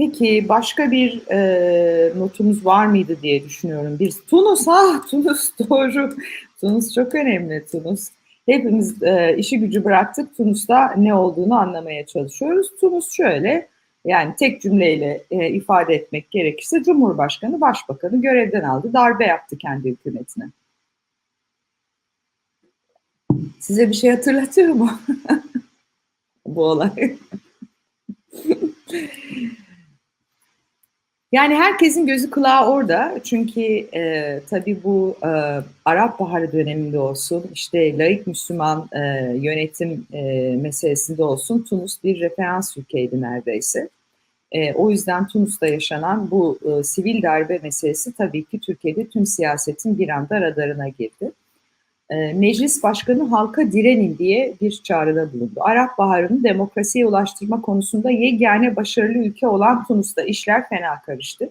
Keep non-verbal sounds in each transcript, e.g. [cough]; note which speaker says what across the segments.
Speaker 1: Peki başka bir e, notumuz var mıydı diye düşünüyorum. Bir Tunus, ha [laughs] Tunus doğru. Tunus çok önemli Tunus. Hepimiz e, işi gücü bıraktık. Tunus'ta ne olduğunu anlamaya çalışıyoruz. Tunus şöyle, yani tek cümleyle e, ifade etmek gerekirse Cumhurbaşkanı, Başbakanı görevden aldı, darbe yaptı kendi hükümetine. Size bir şey hatırlatıyor mu [laughs] bu olay? [laughs] Yani herkesin gözü kulağı orada. Çünkü e, tabii bu e, Arap Baharı döneminde olsun, işte laik Müslüman e, yönetim e, meselesinde olsun Tunus bir referans ülkeydi neredeyse. E, o yüzden Tunus'ta yaşanan bu e, sivil darbe meselesi tabii ki Türkiye'de tüm siyasetin bir anda radarına girdi. E, Meclis Başkanı halka direnin diye bir çağrıda bulundu. Arap Baharı'nı demokrasiye ulaştırma konusunda yegane başarılı ülke olan Tunus'ta işler fena karıştı.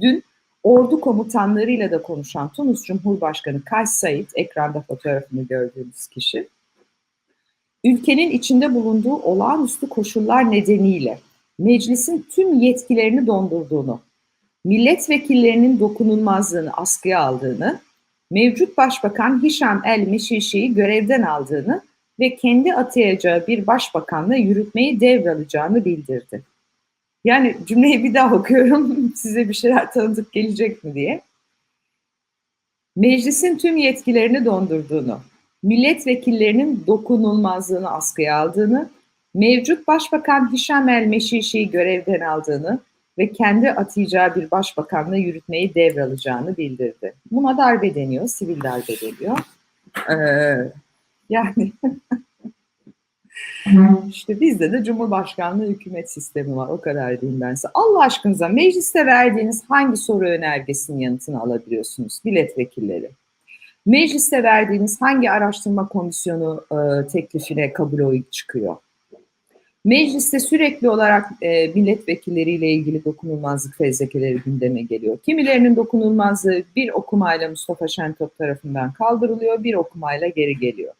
Speaker 1: Dün ordu komutanlarıyla da konuşan Tunus Cumhurbaşkanı Kays Said, ekranda fotoğrafını gördüğünüz kişi, ülkenin içinde bulunduğu olağanüstü koşullar nedeniyle meclisin tüm yetkilerini dondurduğunu, milletvekillerinin dokunulmazlığını askıya aldığını, mevcut başbakan Hişam El Meşişi'yi görevden aldığını ve kendi atayacağı bir başbakanla yürütmeyi devralacağını bildirdi. Yani cümleyi bir daha okuyorum [laughs] size bir şeyler tanıdık gelecek mi diye. Meclisin tüm yetkilerini dondurduğunu, milletvekillerinin dokunulmazlığını askıya aldığını, mevcut başbakan Hişam El Meşişi'yi görevden aldığını ve kendi atayacağı bir başbakanla yürütmeyi devralacağını bildirdi. Buna darbe deniyor, sivil darbe deniyor. Ee, yani işte bizde de Cumhurbaşkanlığı hükümet sistemi var. O kadar diyeyim ben size. Allah aşkınıza mecliste verdiğiniz hangi soru önergesinin yanıtını alabiliyorsunuz milletvekilleri? Mecliste verdiğiniz hangi araştırma komisyonu e, teklifine kabul oyu çıkıyor? Mecliste sürekli olarak e, milletvekilleriyle ilgili dokunulmazlık fezlekeleri gündeme geliyor. Kimilerinin dokunulmazlığı bir okumayla Mustafa Şentop tarafından kaldırılıyor, bir okumayla geri geliyor.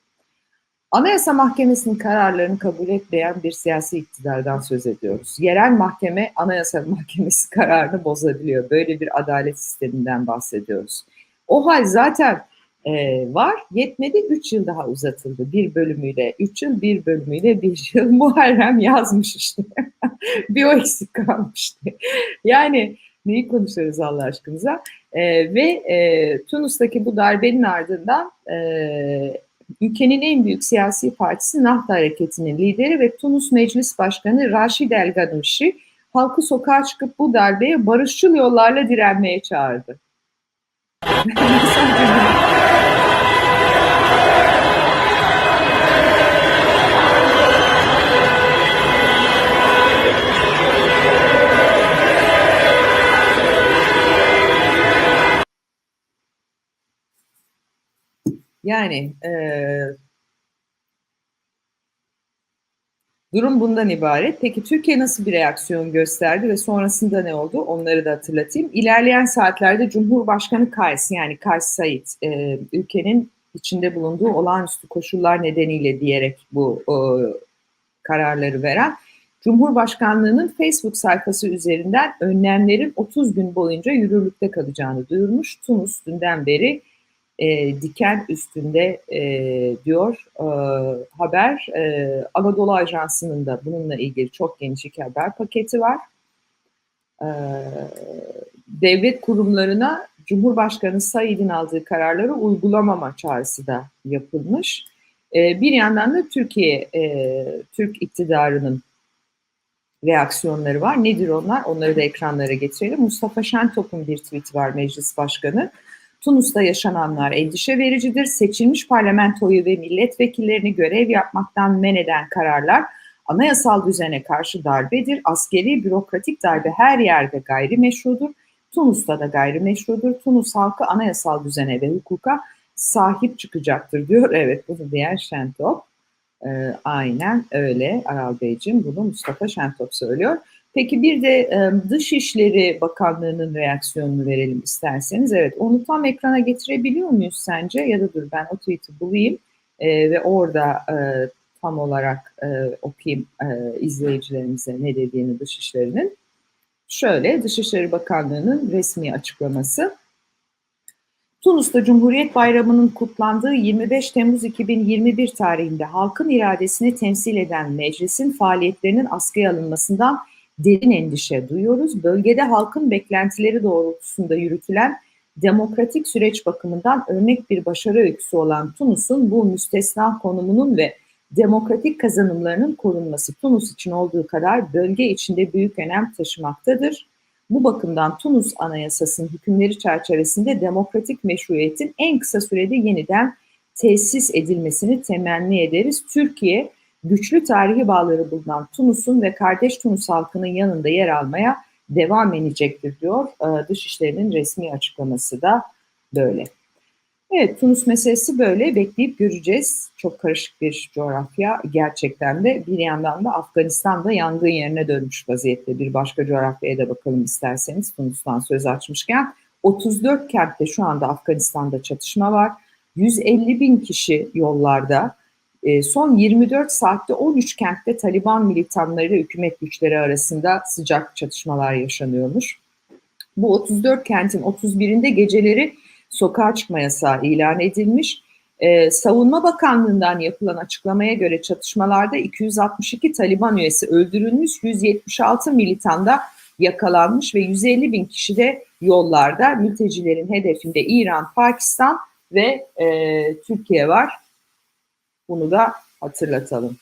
Speaker 1: Anayasa Mahkemesi'nin kararlarını kabul etmeyen bir siyasi iktidardan söz ediyoruz. Yerel mahkeme Anayasa Mahkemesi kararını bozabiliyor. Böyle bir adalet sisteminden bahsediyoruz. O hal zaten e, var. Yetmedi 3 yıl daha uzatıldı bir bölümüyle. 3 yıl bir bölümüyle bir [laughs] yıl Muharrem yazmış işte. [laughs] bir o eksik kalmıştı. Yani neyi konuşuyoruz Allah aşkınıza? E, ve e, Tunus'taki bu darbenin ardından e, ülkenin en büyük siyasi partisi Nahda Hareketi'nin lideri ve Tunus Meclis Başkanı Raşid El Ganuşi halkı sokağa çıkıp bu darbeye barışçıl yollarla direnmeye çağırdı. Yani e, durum bundan ibaret. Peki Türkiye nasıl bir reaksiyon gösterdi ve sonrasında ne oldu? Onları da hatırlatayım. İlerleyen saatlerde Cumhurbaşkanı Kays yani Kays Said e, ülkenin içinde bulunduğu olağanüstü koşullar nedeniyle diyerek bu e, kararları veren Cumhurbaşkanlığının Facebook sayfası üzerinden önlemlerin 30 gün boyunca yürürlükte kalacağını duyurmuş. Tunus dünden beri e, diken üstünde e, diyor e, haber. E, Anadolu Ajansı'nın da bununla ilgili çok geniş iki haber paketi var. E, devlet kurumlarına Cumhurbaşkanı Said'in aldığı kararları uygulamama çağrısı da yapılmış. E, bir yandan da Türkiye, e, Türk iktidarının reaksiyonları var. Nedir onlar? Onları da ekranlara getirelim. Mustafa Şentop'un bir tweet var meclis başkanı. Tunus'ta yaşananlar endişe vericidir. Seçilmiş parlamentoyu ve milletvekillerini görev yapmaktan men eden kararlar anayasal düzene karşı darbedir. Askeri bürokratik darbe her yerde gayrimeşrudur. Tunus'ta da gayrimeşrudur. Tunus halkı anayasal düzene ve hukuka sahip çıkacaktır diyor. [laughs] Evet bunu diyen Şentop. Ee, aynen öyle Aral Beyciğim bunu Mustafa Şentop söylüyor. Peki bir de Dışişleri Bakanlığı'nın reaksiyonunu verelim isterseniz. Evet onu tam ekrana getirebiliyor muyuz sence? Ya da dur ben o tweet'i bulayım ve orada tam olarak okuyayım izleyicilerimize ne dediğini Dışişleri'nin. şöyle Dışişleri Bakanlığı'nın resmi açıklaması. Tunus'ta Cumhuriyet Bayramı'nın kutlandığı 25 Temmuz 2021 tarihinde halkın iradesini temsil eden meclisin faaliyetlerinin askıya alınmasından derin endişe duyuyoruz. Bölgede halkın beklentileri doğrultusunda yürütülen demokratik süreç bakımından örnek bir başarı öyküsü olan Tunus'un bu müstesna konumunun ve demokratik kazanımlarının korunması Tunus için olduğu kadar bölge içinde büyük önem taşımaktadır. Bu bakımdan Tunus Anayasası'nın hükümleri çerçevesinde demokratik meşruiyetin en kısa sürede yeniden tesis edilmesini temenni ederiz. Türkiye, güçlü tarihi bağları bulunan Tunus'un ve kardeş Tunus halkının yanında yer almaya devam edecektir diyor. Dışişleri'nin resmi açıklaması da böyle. Evet Tunus meselesi böyle bekleyip göreceğiz. Çok karışık bir coğrafya gerçekten de bir yandan da Afganistan'da yangın yerine dönmüş vaziyette. Bir başka coğrafyaya da bakalım isterseniz Tunus'tan söz açmışken. 34 kentte şu anda Afganistan'da çatışma var. 150 bin kişi yollarda. Son 24 saatte 13 kentte Taliban militanları ile hükümet güçleri arasında sıcak çatışmalar yaşanıyormuş. Bu 34 kentin 31'inde geceleri sokağa çıkma yasağı ilan edilmiş. Ee, Savunma Bakanlığı'ndan yapılan açıklamaya göre çatışmalarda 262 Taliban üyesi öldürülmüş, 176 militan da yakalanmış ve 150 bin kişi de yollarda. Mültecilerin hedefinde İran, Pakistan ve e, Türkiye var. Bunu da hatırlatalım.